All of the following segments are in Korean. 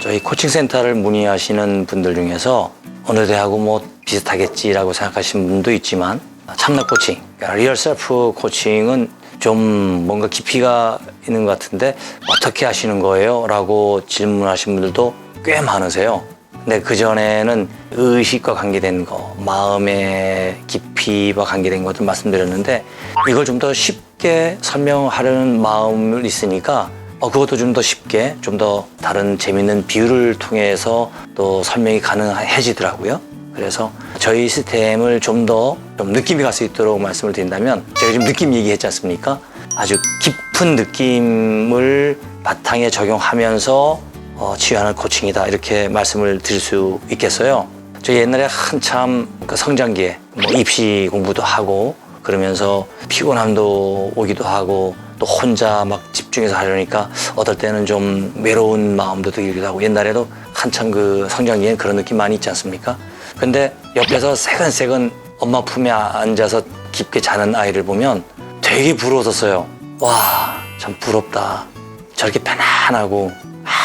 저희 코칭 센터를 문의하시는 분들 중에서 어느 대하고 뭐 비슷하겠지라고 생각하시는 분도 있지만 참나 코칭, 그러니까 리얼 셀프 코칭은 좀 뭔가 깊이가 있는 것 같은데 어떻게 하시는 거예요? 라고 질문하신 분들도 꽤 많으세요. 근데 그전에는 의식과 관계된 거, 마음의 깊이와 관계된 것들 말씀드렸는데 이걸 좀 더 쉽게 설명하려는 마음을 있으니까 어, 그것도 좀 더 쉽게 좀 더 다른 재밌는 비유를 통해서 또 설명이 가능해지더라고요. 그래서 저희 시스템을 좀 더 좀 느낌이 갈 수 있도록 말씀을 드린다면 제가 지금 느낌 얘기했지 않습니까? 아주 깊은 느낌을 바탕에 적용하면서 어, 치유하는 코칭이다 이렇게 말씀을 드릴 수 있겠어요. 저 옛날에 한참 그 성장기에 뭐 입시 공부도 하고 그러면서 피곤함도 오기도 하고 또 혼자 막 집 중해서 하려니까 어떨 때는 좀 외로운 마음도 들기도 하고 옛날에도 한참 그 성장기엔 그런 느낌 많이 있지 않습니까? 근데 옆에서 새근새근 엄마 품에 앉아서 깊게 자는 아이를 보면 되게 부러웠었어요. 와, 참 부럽다. 저렇게 편안하고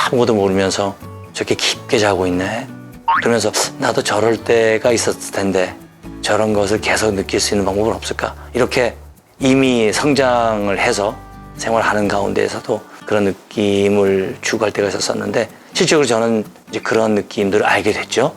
아무것도 모르면서 저렇게 깊게 자고 있네. 그러면서 나도 저럴 때가 있었을 텐데 저런 것을 계속 느낄 수 있는 방법은 없을까? 이렇게 이미 성장을 해서 생활하는 가운데에서도 그런 느낌을 추구할 때가 있었었는데 실제로 저는 이제 그런 느낌들을 알게 됐죠.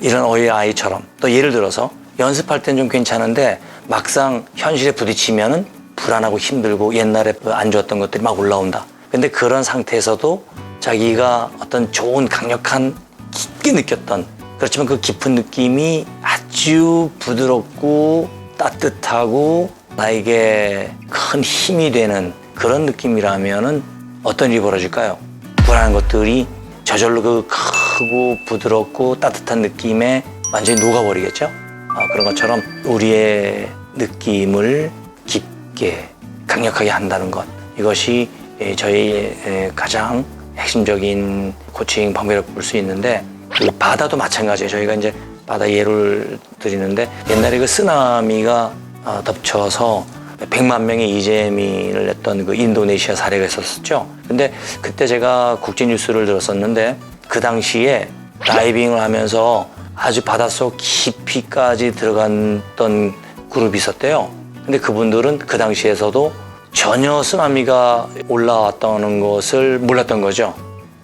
이런 어린 아이처럼 또 예를 들어서 연습할 땐 좀 괜찮은데 막상 현실에 부딪히면은 불안하고 힘들고 옛날에 그안 좋았던 것들이 막 올라온다. 근데 그런 상태에서도 자기가 어떤 좋은 강력한 깊게 느꼈던 그렇지만 그 깊은 느낌이 아주 부드럽고 따뜻하고 나에게 큰 힘이 되는 그런 느낌이라면은 어떤 일이 벌어질까요? 불안한 것들이 저절로 그 크고 부드럽고 따뜻한 느낌에 완전히 녹아버리겠죠? 아, 그런 것처럼 우리의 느낌을 깊게 강력하게 한다는 것 이것이 예, 저희의 예, 가장 핵심적인 코칭 방법이라고 볼 수 있는데 그 바다도 마찬가지예요. 저희가 이제 바다 예를 드리는데 옛날에 그 쓰나미가 어, 덮쳐서 100만 명의 이재민을 냈던 그 인도네시아 사례가 있었었죠. 근데 그때 제가 국제 뉴스를 들었었는데 그 당시에 다이빙을 하면서 아주 바닷속 깊이까지 들어갔던 그룹이 있었대요. 근데 그분들은 그 당시에서도 전혀 쓰나미가 올라왔다는 것을 몰랐던 거죠.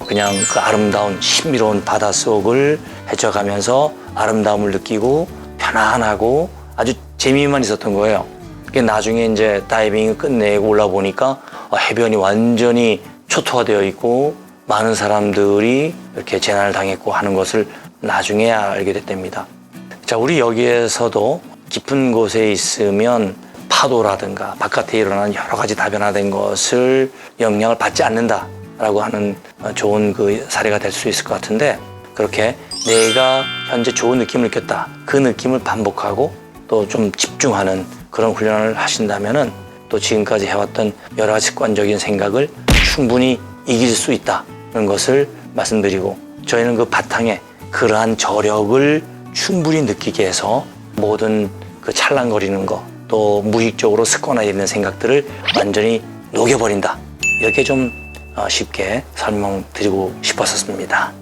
그냥 그 아름다운 신비로운 바닷속을 헤쳐가면서 아름다움을 느끼고 편안하고 아주 재미만 있었던 거예요. 나중에 이제 다이빙을 끝내고 올라 보니까 어, 해변이 완전히 초토화되어 있고 많은 사람들이 이렇게 재난을 당했고 하는 것을 나중에 알게 됐답니다. 자, 우리 여기에서도 깊은 곳에 있으면 파도라든가 바깥에 일어나는 여러 가지 다변화된 것을 영향을 받지 않는다라고 하는 어, 좋은 그 사례가 될 수 있을 것 같은데 그렇게 내가 현재 좋은 느낌을 느꼈다. 그 느낌을 반복하고 또 좀 집중하는 그런 훈련을 하신다면은 또 지금까지 해왔던 여러 가지 습관적인 생각을 충분히 이길 수 있다는 것을 말씀드리고 저희는 그 바탕에 그러한 저력을 충분히 느끼게 해서 모든 그 찰랑거리는 거 또 무의식적으로 습관화되어 있는 생각들을 완전히 녹여버린다 이렇게 좀 어, 쉽게 설명드리고 싶었었습니다.